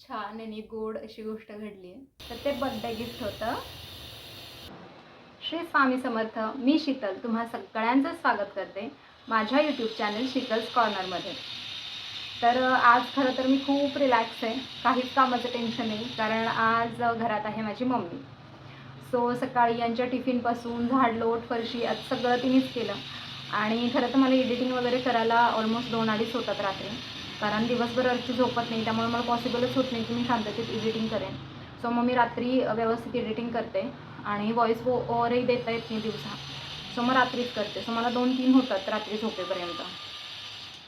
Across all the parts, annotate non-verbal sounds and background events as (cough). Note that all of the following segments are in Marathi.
छान आणि गोड अशी गोष्ट घडली आहे तर ते बर्थडे गिफ्ट होतं. श्री स्वामी समर्थ मी शीतल तुम्हा सगळ्यांचं स्वागत करते माझ्या यूट्यूब चॅनल शीतल्स कॉर्नरमध्ये तर आज खरं तर मी खूप रिलॅक्स आहे. काहीच कामाचं टेन्शन नाही कारण आज घरात आहे माझी मम्मी. सो सकाळी यांच्या टिफिनपासून झाडलोट फरशी आज सगळं तिनेच केलं. आणि खरं तर मला एडिटिंग वगैरे करायला ऑलमोस्ट दोन अडीच होतात रात्री. कारण दिवसभर अर्ची झोपत नाही त्यामुळे मला पॉसिबलच होत नाही की मी शांततेत एडिटिंग करेन. सो मग मी रात्री व्यवस्थित एडिटिंग करते आणि व्हॉईस ओवरही देता येत नाही दिवसा. सो मग रात्रीच करते. सो मला दोन तीन होतात रात्री झोपेपर्यंत.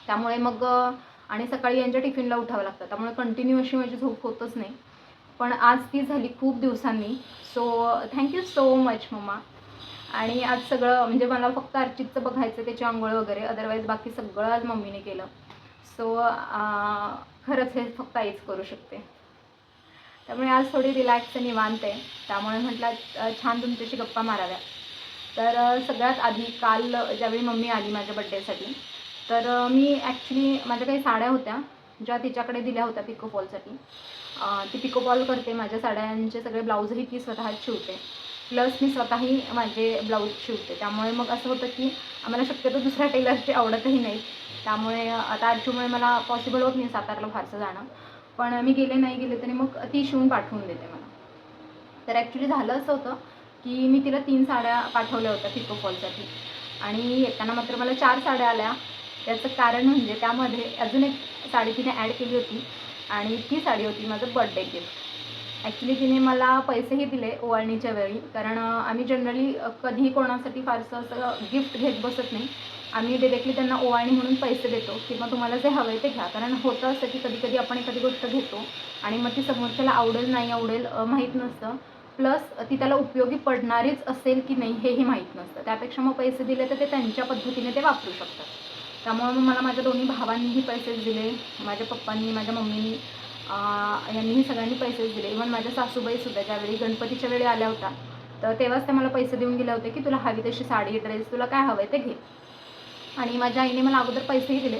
त्यामुळे मग आणि सकाळी यांच्या टिफिनला उठावं लागतं. त्यामुळे कंटिन्यू अशी माझी झोप होतच नाही. पण आज ती झाली खूप दिवसांनी. So thank you so much mamma. आणि आज सगळं म्हणजे मला फक्त अर्चितचं बघायचं त्याची आंघोळ वगैरे. अदरवाईज बाकी सगळं आज मम्मीने केलं. सो खरंच हे फक्त आईच करू शकते. त्यामुळे आज थोडी रिलॅक्स निवांत आहे. त्यामुळे म्हटलं छान तुमच्याशी गप्पा माराव्या. तर सगळ्यात आधी काल ज्यावेळी मम्मी आली माझ्या बड्डेसाठी तर मी ॲक्च्युली माझ्या काही साड्या होत्या ज्या तिच्याकडे दिल्या होत्या पिकोपॉलसाठी ती पिकोपॉल करते माझ्या साड्यांचे सगळे ब्लाऊजही ती स्वतःच शिवते. प्लस मी स्वतःही माझे ब्लाऊज शिवते. त्यामुळे मग असं होतं की आम्हाला शक्यतो दुसऱ्या टेलरची आवडतही नाहीत त्यामुळे आता आरचूमुळे मला पॉसिबल होत नाही सातारला फारसं जाणं. पण मी गेले नाही गेले तरी मग ती शिवून पाठवून देते मला. तर ॲक्च्युली झालं असं होतं की मी तिला तीन साड्या पाठवल्या होत्या पिको फॉलसाठी आणि येताना मात्र मला चार साड्या आल्या. त्याचं कारण म्हणजे त्यामध्ये अजून एक साडी तिने ॲड केली होती. आणि ती साडी होती माझं बर्थडे गिफ्ट ॲक्च्युली तिने मला पैसेही दिले ओवाळणीच्या वेळी. कारण आम्ही जनरली कधीही कोणासाठी फारसं असं गिफ्ट घेत बसत नाही. आम्ही डिरेक्टली त्यांना ओवाळणी म्हणून पैसे देतो किंवा तुम्हाला जे हवं आहे ते घ्या. कारण होतं असं की कधी कधी आपण एखादी गोष्ट घेतो आणि मग ती समोरच्याला आवडेल नाही आवडेल माहीत नसतं. प्लस ती त्याला उपयोगी पडणारीच असेल की नाही हेही माहीत नसतं. त्यापेक्षा मग पैसे दिले तर ते त्यांच्या पद्धतीने ते वापरू शकतात. त्यामुळे मग मला माझ्या दोन्ही भावांनीही पैसेच दिले. माझ्या पप्पांनी माझ्या मम्मीनी. यांनीही सगळ्यांनी पैसेच दिले. इव्हन माझ्या सासूबाईसुद्धा ज्यावेळी गणपतीच्या वेळी आल्या होत्या तर तेव्हाच ते मला पैसे देऊन गेले होते की तुला हवी तशी साडी ड्रेस तुला काय हवं आहे ते घे. आणि माझ्या आईने मला अगोदर पैसेही दिले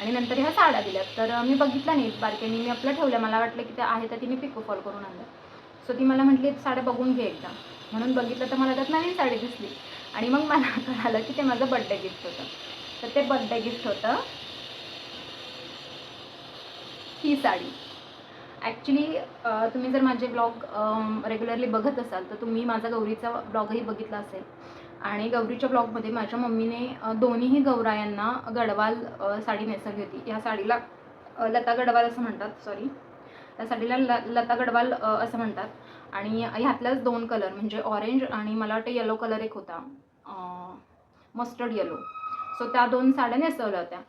आणि नंतर ह्या साड्या दिल्या. तर मी बघितलं नाही बारकेनी. मी आपलं ठेवलं. मला वाटलं की त्या आहे त्या तिने पिको फॉल करून आणलं. सो ती मला म्हटली साड्या बघून घे एकदा म्हणून बघितलं तर मला त्यात नवीन साडी दिसली. आणि मग मला (laughs) कळालं की ते माझं बड्डे गिफ्ट होतं. तर ते बड्डे गिफ्ट होतं ही साडी. ॲक्च्युली तुम्ही जर माझे ब्लॉग रेग्युलरली बघत असाल तर तुम्ही माझा गौरीचा ब्लॉगही बघितला असेल. आणि गौरीच्या ब्लॉगमध्ये माझ्या मम्मीने दोन्हीही गौरायांना गडवाल साडी नेसवली होती. या साडीला लता गडवाल असं म्हणतात सॉरी त्या साडीला ल लता गडवाल असं म्हणतात. आणि ह्यातल्याच दोन कलर म्हणजे ऑरेंज आणि मला वाटतं येलो कलर एक होता. मस्टर्ड येलो सो त्या दोन साड्या नेसवल्या होत्या.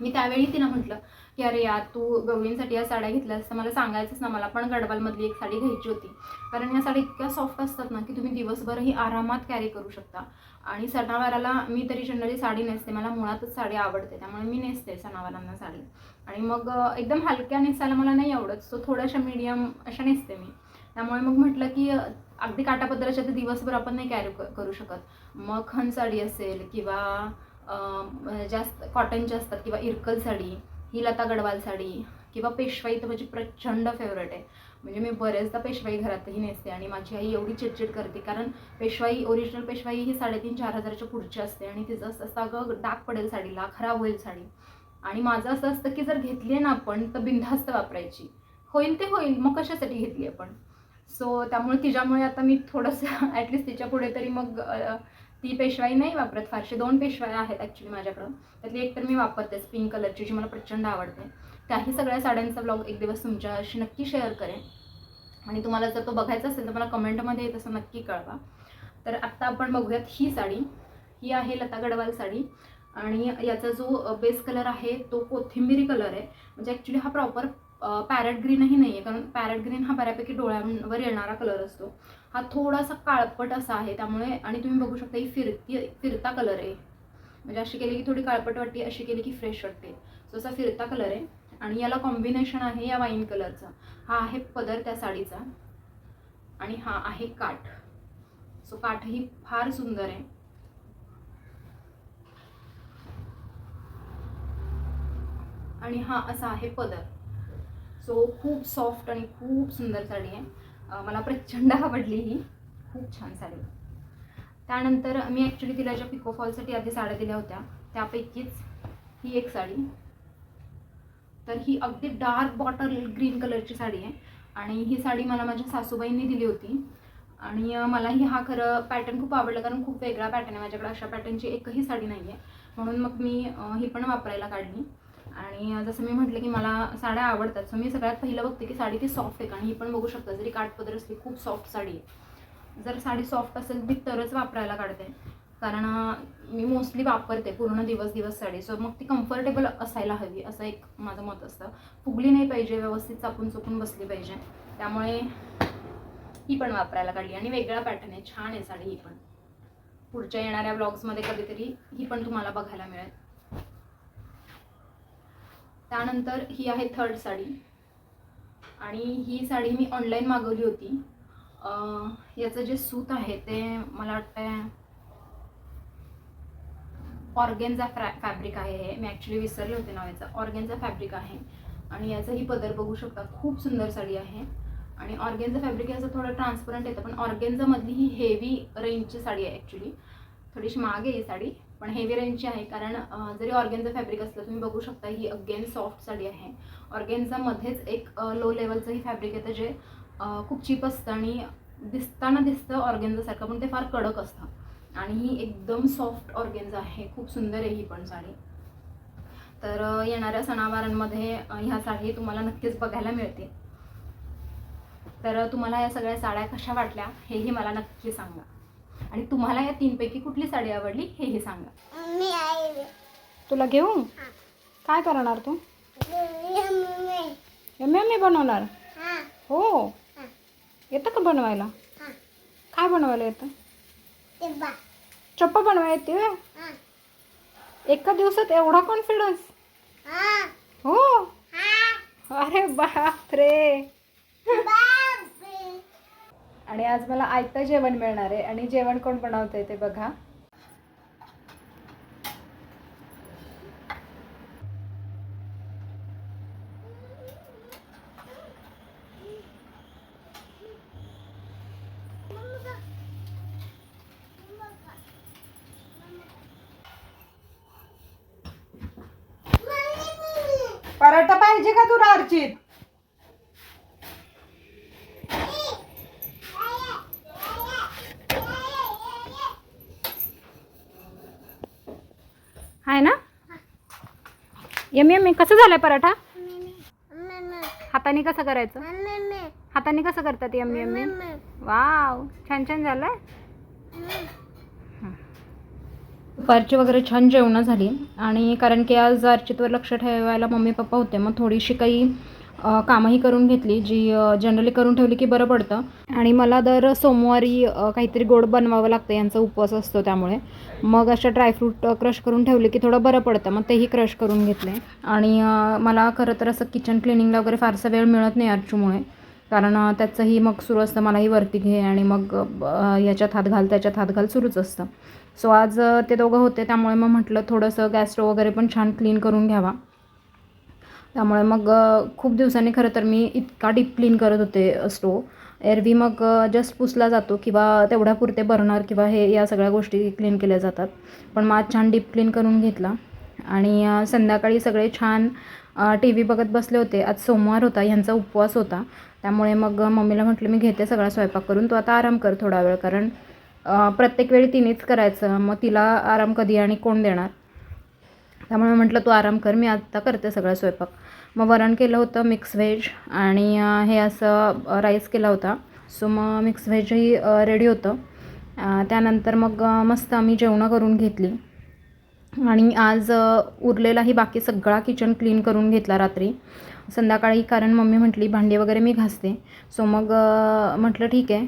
मी त्यावेळी तिला म्हटलं की अरे यार तू गौरींसाठी या साड्या घेतल्यास तर मला सांगायचंच ना मला पण गडवालमधली एक साडी घ्यायची होती. कारण या साड्या इतक्या सॉफ्ट असतात ना की तुम्ही दिवसभरही आरामात कॅरी करू शकता. आणि सणावाराला मी तरी जनरली साडी नेसते मला मुळातच साडी आवडते त्यामुळे मी नेसते सणावारांना साडी. आणि मग एकदम हलक्या नेसायला मला नाही आवडत सो थोड्याशा मीडियम अशा नेसते मी. त्यामुळे मग म्हटलं की अगदी काटापदराच्या तर दिवसभर आपण नाही कॅरी करू शकत. मग खन साडी असेल किंवा जास्त कॉटनच्या असतात किंवा इरकल साडी ही लता गडवाल साडी किंवा पेशवाई तर माझी प्रचंड फेवरेट आहे. म्हणजे मी बरेचदा पेशवाई घरातही नेसते आणि माझी आई एवढी चिडचिड करते कारण पेशवाई ओरिजिनल पेशवाई ही साडेतीन चार हजाराच्या पुढची असते आणि तिचं असं असतं अगं डाग पडेल साडीला खराब होईल साडी. आणि माझं असं असतं की जर घेतली आहे ना आपण तर बिनधास्त वापरायची. होईल ते होईल मग कशासाठी घेतली आपण? सो त्यामुळे तिच्यामुळे आता मी थोडंसं (laughs) ॲटलिस्ट तिच्या पुढे तरी मग ती पेशवाई नाही वापरत फारसे दोन पेशवाया आहेत ॲक्च्युली माझ्याकडं. त्यातली एक तर मी वापरतेच पिंक कलरची जी मला प्रचंड आवडते. त्याही सगळ्या साड्यांचा ब्लॉग एक दिवस तुमच्याशी नक्की शेअर करेन. आणि तुम्हाला जर तो बघायचा असेल तर मला कमेंटमध्ये येत असं नक्की कळवा. तर आत्ता आपण बघूयात ही साडी. ही आहे लता गडवाल साडी. आणि याचा जो बेस कलर आहे तो कोथिंबिरी कलर आहे. म्हणजे ॲक्च्युली हा प्रॉपर पॅरट ग्रीनही नाही आहे कारण पॅरट ग्रीन हा बऱ्यापैकी डोळ्यांवर येणारा कलर असतो. हा थोडासा काळपट असा आहे त्यामुळे आणि तुम्ही बघू शकता ही फिरती फिरता कलर आहे. म्हणजे अशी केली की थोडी काळपट वाटते अशी केली की फ्रेश वाटते. सो असा फिरता कलर आहे. आणि याला कॉम्बिनेशन आहे या वाईन कलरचा हा आहे पदर त्या साडीचा. आणि हा आहे काठ. सो काठही फार सुंदर आहे. आणि हा असा आहे पदर. सो खूप सॉफ्ट आणि खूप सुंदर साडी आहे. मला प्रचंड आवडली ही. खूप छान साडी. त्यानंतर मी ॲक्च्युली तिला ज्या पिको फॉलसाठी आधी साड्या दिल्या होत्या त्यापैकीच ही एक साडी. तर ही अगदी डार्क बॉटल ग्रीन कलरची साडी आहे. आणि ही साडी मला माझ्या सासूबाईंनी दिली होती. आणि मला मलाही हा खरं पॅटर्न खूप आवडला कारण खूप वेगळा पॅटर्न आहे. माझ्याकडे अशा पॅटर्नची एकही साडी नाही आहे म्हणून मग मी ही पण वापरायला काढली. आणि जसं मी म्हटलं की मला साड्या आवडतात. सो मी सगळ्यात पहिलं बघते की साडी ती सॉफ्ट आहे का? आणि ही पण बघू शकता जरी काठपदर असली खूप सॉफ्ट साडी आहे. जर साडी सॉफ्ट असेल मी तरच वापरायला काढते. कारण मी मोस्टली वापरते पूर्ण दिवस दिवस साडी. सो मग ती कम्फर्टेबल असायला हवी असं एक माझं मत असतं. फुगली नाही पाहिजे व्यवस्थित चापून चुकून बसली पाहिजे. त्यामुळे ही पण वापरायला काढली. आणि वेगळा पॅटर्न आहे. छान आहे साडी ही पण. पुढच्या येणाऱ्या ब्लॉग्समध्ये कधीतरी ही पण तुम्हाला बघायला मिळेल. त्यानंतर ही आहे थर्ड साडी. आणि ही साडी मी ऑनलाईन मागवली होती. याचं जे सूत आहे ते मला वाटतं ऑर्गेनचा फ्रॅ फॅब्रिक आहे हे. मी ॲक्च्युली विसरले होते नाव याचं ऑर्गेनचा फॅब्रिक आहे. आणि याचंही पदर बघू शकता. खूप सुंदर साडी आहे. आणि ऑर्गेन्झा फॅब्रिक याचं थोडं ट्रान्सपरंट येतं पण ऑर्गेन्झामधली ही हेवी रेंजची साडी आहे ॲक्च्युली थोडीशी महाग आहे ही साडी. पण हेवी रेंजची आहे. कारण जरी ऑर्गेनचं फॅब्रिक असलं तुम्ही बघू शकता ही अगेन सॉफ्ट साडी आहे. ऑर्गेन्झामध्येच एक लो लेवलचं ही फॅब्रिक येतं जे खूप चीप असतं आणि दिसताना दिसतं ऑर्गेन्झासारखं पण ते फार कडक असतं. आणि ही एकदम सॉफ्ट ऑर्गेन्झा आहे. खूप सुंदर आहे ही पण साडी. तर येणाऱ्या सणावारांमध्ये ह्या साडी तुम्हाला नक्कीच बघायला मिळते तर तुम्हाला या सगळ्या साड्या कशा वाटल्या हेही मला नक्की सांगा. आणि तुम्हाला या तीनपैकी कुठली साडी आवडली हेही सांगा. मी आहे. तुला घेऊ? काय करणार तू? M M A. बनवणार? हा. हो. हा. येतं का बनवायला? हा. काय बनवायला येतं? चप्पा बनवायला येते? हा. एका दिवसात एवढा कॉन्फिडन्स हा. हो. हा. अरे बापरे. आणि आज मला आयतं जेवण मिळणार आहे. आणि जेवण कोण बनवतंय ते बघा पराठा पाहिजे का तुला अर्चित आहे ना यम यम कसं झालंय पराठा? हाताने कसं करायचं? हाताने कसं करतात यम यम वाव छान छान झालंय. दुपारची वगैरे छान जेवणं झाली. आणि कारण की आज अर्चितवर लक्ष ठेवायला मम्मी पप्पा होते मग थोडीशी काही कामंही करून घेतली जी जनरली करून ठेवली की बरं पडतं. आणि मला दर सोमवारी काहीतरी गोड बनवावं लागतं यांचा उपवास असतो त्यामुळे. मग अशा ड्रायफ्रूट क्रश करून ठेवले की थोडं बरं पडतं मग तेही क्रश करून घेतले. आणि मला खरं तर असं किचन क्लिनिंगला वगैरे फारसा वेळ मिळत नाही अर्चूमुळे. कारण त्याचंही मग सुरू असतं मलाही वरती घे आणि मग याच्यात हात घाल त्याच्यात हात घाल सुरूच असतं. सो आज ते दोघं होते त्यामुळे मग म्हटलं थोडंसं गॅस स्टोव वगैरे पण छान क्लीन करून घ्यावा. त्यामुळे मग खूप दिवसांनी खरं तर मी इतका डीप क्लीन करत होते अ, स्टोव. एरवी मग जस्ट पुसला जातो किंवा तेवढ्यापुरते बर्नर किंवा हे या सगळ्या गोष्टी क्लीन केल्या जातात. पण मग आज छान डीप क्लीन करून घेतला. आणि संध्याकाळी सगळे छान टी व्ही बघत बसले होते. आज सोमवार होता ह्यांचा उपवास होता. त्यामुळे मग मम्मीला म्हटलं मी घेते सगळा स्वयंपाक करून तू आता आराम कर थोडा वेळ. कारण प्रत्येक वेळी तिनेच करायचं. मग तिला आराम कधी आणि कोण देणार? त्यामुळे म्हटलं तू आराम कर मी आत्ता करते सगळा स्वयंपाक. मग वरण केलं होतं मिक्स व्हेज आणि हे असं राईस केला होता. सो मग मिक्स व्हेजही रेडी होतं. त्यानंतर मग मस्त आम्ही जेवणं करून घेतली. आणि आज उरलेलाही बाकी सगळा किचन क्लीन करून घेतला रात्री. संध्याकाळी कारण मम्मी म्हटली भांडी वगैरे मी घासते. सो मग म्हटलं ठीक आहे.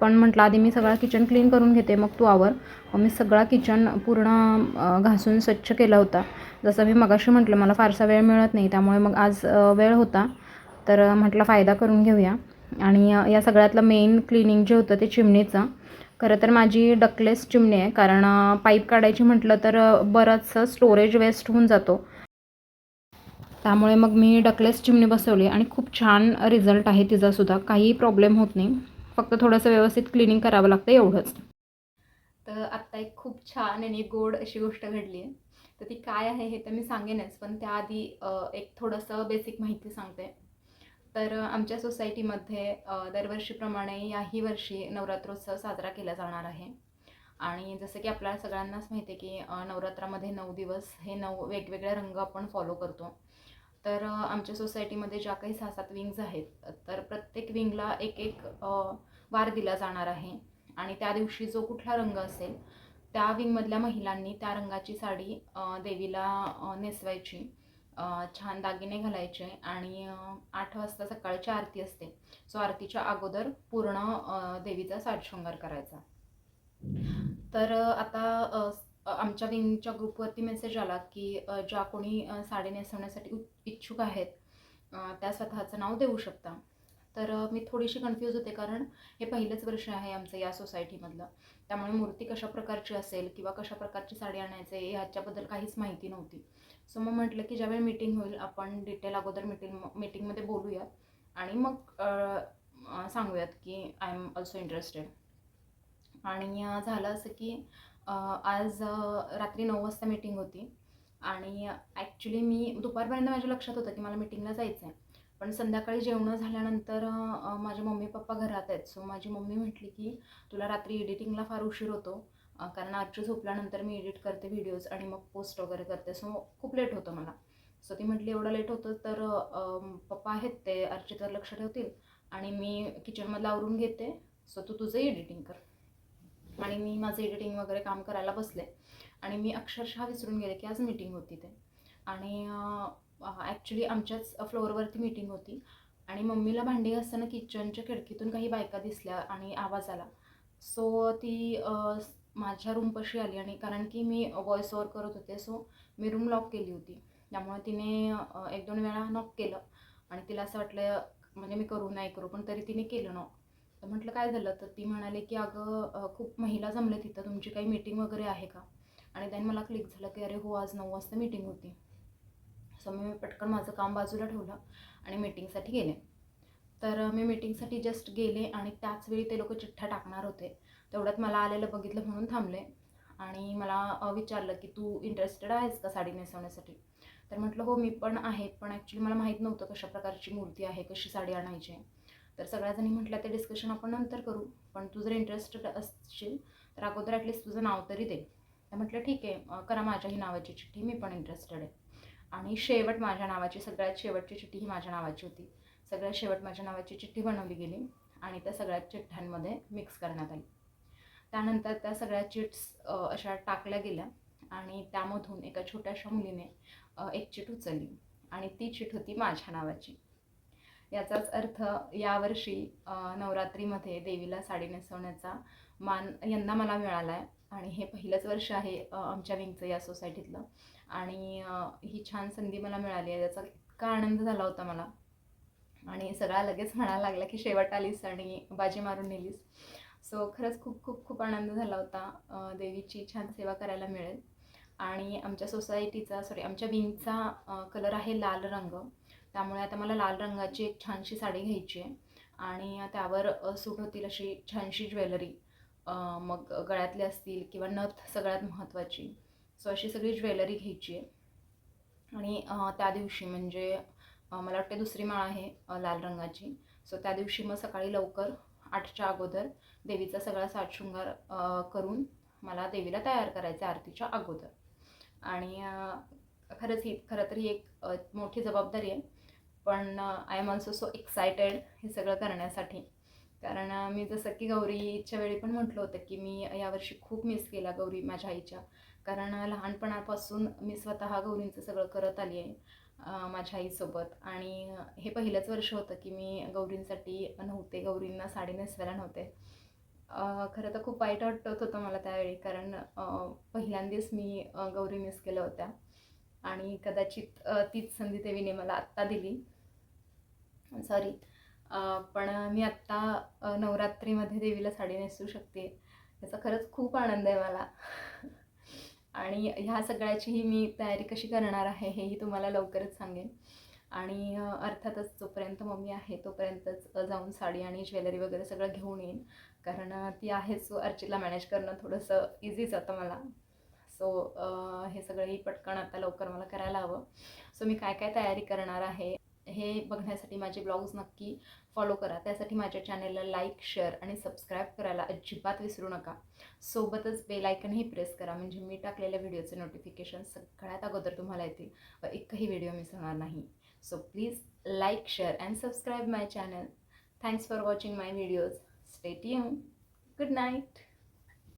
पण म्हटलं आधी मी सगळा किचन क्लीन करून घेते मग तू आवर. मग मी सगळा किचन पूर्ण घासून स्वच्छ केला होता. जसं मी मगाशी म्हटलं मला फारसा वेळ मिळत नाही त्यामुळे मग आज वेळ होता. तर म्हटलं फायदा करून घेऊया. आणि या सगळ्यातलं मेन क्लिनिंग जे होतं ते चिमणीचं. खरं तर माझी डकलेस चिमणी आहे कारण पाईप काढायची म्हटलं तर बरंचसं स्टोरेज वेस्ट होऊन जातो. त्यामुळे मग मी डकलेस चिमणी बसवली आणि खूप छान रिझल्ट आहे तिचासुद्धा. काहीही प्रॉब्लेम होत नाही. फक्त थोडंसं व्यवस्थित क्लिनिंग करावं लागतं एवढंच. तर आत्ता एक खूप छान आणि गोड अशी गोष्ट घडली आहे तर ती काय आहे हे तर मी सांगेनच पण त्याआधी एक थोडंसं बेसिक माहिती सांगते. तर आमच्या सोसायटीमध्ये दरवर्षीप्रमाणे याही वर्षी नवरात्रोत्सव साजरा केला जाणार आहे. आणि जसं की आपल्याला सगळ्यांनाच माहिती आहे की नवरात्रामध्ये नऊ दिवस हे नऊ वेगवेगळे रंग आपण फॉलो करतो. तर आमच्या सोसायटीमध्ये ज्या काही सहा सात विंग्ज आहेत तर प्रत्येक विंगला एक एक वार दिला जाणार आहे. आणि त्या दिवशी जो कुठला रंग असेल त्या विंगमधल्या महिलांनी त्या रंगाची साडी देवीला नेसवायची. छान दागिने घालायचे आणि आठ वाजता सकाळची आरती असते. सो आरतीच्या अगोदर पूर्ण देवीचा साजशृंगार करायचा. तर आता आमच्या विंगच्या ग्रुपवरती मेसेज आला की ज्या कोणी साडी नेसवण्यासाठी इच्छुक आहेत त्या स्वतःचं नाव देऊ शकता. तर मी थोडीशी कन्फ्यूज होते कारण हे पहिलंच वर्ष आहे आमचं या सोसायटीमधलं त्यामुळे मूर्ती कशा प्रकारची असेल किंवा कशा प्रकारची साडी आणायचं आहे ह्याच्याबद्दल काहीच माहिती नव्हती. सो मग म्हटलं की ज्यावेळी मीटिंग होईल आपण डिटेल अगोदर मीटिंग मीटिंगमध्ये बोलूयात आणि मग सांगूयात की आय एम ऑल्सो इंटरेस्टेड आणि झालं असं की आज रात्री नऊ वाजता मीटिंग होती आणि ॲक्च्युली मी दुपारपर्यंत माझ्या लक्षात होतं की मला मीटिंगला जायचं आहे पण संध्याकाळी जेवणं झाल्यानंतर माझे मम्मी पप्पा घरात आहेत. सो माझी मम्मी म्हटली की तुला रात्री एडिटिंगला फार उशीर होतो कारण आजच्या झोपल्यानंतर मी एडिट करते व्हिडिओज आणि मग पोस्ट वगैरे करते. सो खूप लेट होतं मला. सो ती म्हटली एवढं लेट होतं तर पप्पा आहेत ते अर्चितवर लक्ष ठेवतील आणि मी किचनमधलं आवरून घेते. सो तू तुझं एडिटिंग कर. आणि मी माझं एडिटिंग वगैरे काम करायला बसले. आणि मी अक्षरशः विसरून गेले की आज मीटिंग होती ते. आणि ॲक्च्युली आमच्याच फ्लोअरवरती मीटिंग होती. आणि मम्मीला भांडी घासताना किचनच्या खिडकीतून काही बायका दिसल्या आणि आवाज आला. सो ती माझ्या रूमपाशी आली आणि कारण की मी व्हॉइस ओवर करत होते सो मी रूम लॉक केली होती. त्यामुळे तिने एक दोन वेळा नॉक केलं. आणि तिला असं वाटलं म्हणजे मी करू नाही करू पण तरी तिने केलं नॉक तर म्हटलं काय झालं? तर ती म्हणाली की अगं खूप महिला जमले तिथं तुमची काही मीटिंग वगैरे आहे का? आणि त्याने मला क्लिक झालं की अरे हो आज नऊ वाजता मीटिंग होती. सो मी पटकन माझं काम बाजूला ठेवलं आणि मीटिंगसाठी गेले. तर मी मीटिंगसाठी जस्ट गेले आणि त्याच वेळी ते लोक चिठ्ठ्या टाकणार होते. तेवढ्यात मला आलेलं बघितलं म्हणून थांबले. आणि मला विचारलं की तू इंटरेस्टेड आहेस का साडी नेसवण्यासाठी? तर म्हटलं हो मी पण आहे पण ॲक्च्युली मला माहीत नव्हतं कशा प्रकारची मूर्ती आहे कशी साडी आणायची आहे. तर सगळ्याजणी म्हटलं ते डिस्कशन आपण नंतर करू पण तू जर इंटरेस्टेड असशील तर अगोदर ॲटलिस्ट तुझं नाव तरी दे. तर म्हटलं ठीक आहे करा माझ्याही नावाची चिठ्ठी मी पण इंटरेस्टेड आहे. आणि शेवट माझ्या नावाची सगळ्यात शेवटची चिठ्ठी ही माझ्या नावाची होती. सगळ्यात शेवट माझ्या नावाची चिठ्ठी बनवली गेली आणि त्या सगळ्या चिठ्ठ्यांमध्ये मिक्स करण्यात आली. त्यानंतर त्या सगळ्या चिट्स अशा टाकल्या गेल्या आणि त्यामधून एका छोट्याशा मुलीने एक चिट उचलली आणि ती चिट होती माझ्या नावाची. याचाच अर्थ यावर्षी नवरात्रीमध्ये देवीला साडी नेसवण्याचा मान यंदा मला मिळाला आहे आणि हे पहिलंच वर्ष आहे आमच्या विंगचं या सोसायटीतलं आणि ही छान संधी मला मिळाली आहे. याचा इतका आनंद झाला होता मला. आणि सगळा लगेच म्हणायला लागला की शेवट आलीस आणि बाजी मारून नेलीस. सो खरंच खूप खूप खूप आनंद झाला होता. देवीची छान सेवा करायला मिळेल. आणि आमच्या सोसायटीचा सॉरी आमच्या विंगचा कलर आहे लाल रंग. त्यामुळे आता मला लाल रंगाची एक छानशी साडी घ्यायची आहे. आणि त्यावर सूट होतील अशी छानशी ज्वेलरी मग गळ्यातले असतील किंवा नथ सगळ्यात महत्त्वाची. सो अशी सगळी ज्वेलरी घ्यायची आहे. आणि त्या दिवशी म्हणजे मला वाटते दुसरी माळ आहे लाल रंगाची. सो त्या दिवशी मग सकाळी लवकर आठच्या अगोदर देवीचा सगळा साजशृंगार करून मला देवीला तयार करायचं आरतीच्या अगोदर. आणि खरंच ही खरं तर ही एक मोठी जबाबदारी आहे. पण I am also so excited हे सगळं करण्यासाठी. कारण मी जसं की गौरीच्या वेळी पण म्हटलं होतं की मी यावर्षी खूप मिस केला गौरी माझ्या आईच्या. कारण लहानपणापासून मी स्वतः गौरींचं सगळं करत आली आहे माझ्या आईसोबत. आणि हे पहिलंच वर्ष होतं की मी गौरींसाठी नव्हते गौरींना साडी नेसवायला नव्हते. खरं तर खूप वाईट वाटत होतं मला त्यावेळी कारण पहिल्यांदाच मी गौरी मिस केल्या होत्या. आणि कदाचित तीच संधी देवीने मला आत्ता दिली. सॉरी पण मी आत्ता नवरात्रीमध्ये देवीला साडी नेसू शकते. याचा खरंच खूप आनंद आहे मला. (laughs) आणि ह्या सगळ्याचीही मी तयारी कशी करणार आहे हेही तुम्हाला लवकरच सांगेन. आणि अर्थातच जोपर्यंत मम्मी आहे तोपर्यंतच जाऊन साडी आणि ज्वेलरी वगैरे सगळं घेऊन येईन. कारण ती आहेच सो अर्चितला मॅनेज करणं थोडंसं इझी जातं मला. सो हे सगळंही पटकन आता लवकर मला करायला हवं. सो मी काय काय तयारी करणार आहे हे बघण्यासाठी माझे ब्लॉग्स नक्की फॉलो करा. त्यासाठी माझ्या चॅनेलला लाईक शेअर आणि सबस्क्राईब करायला अजिबात विसरू नका. सोबतच बेलायकनही प्रेस करा. म्हणजे मी टाकलेल्या व्हिडिओचे नोटिफिकेशन सगळ्यात अगोदर तुम्हाला येतील व एकही व्हिडिओ मिस होणार नाही. So please like share and subscribe my channel thanks for watching my videos स्टेटियम good night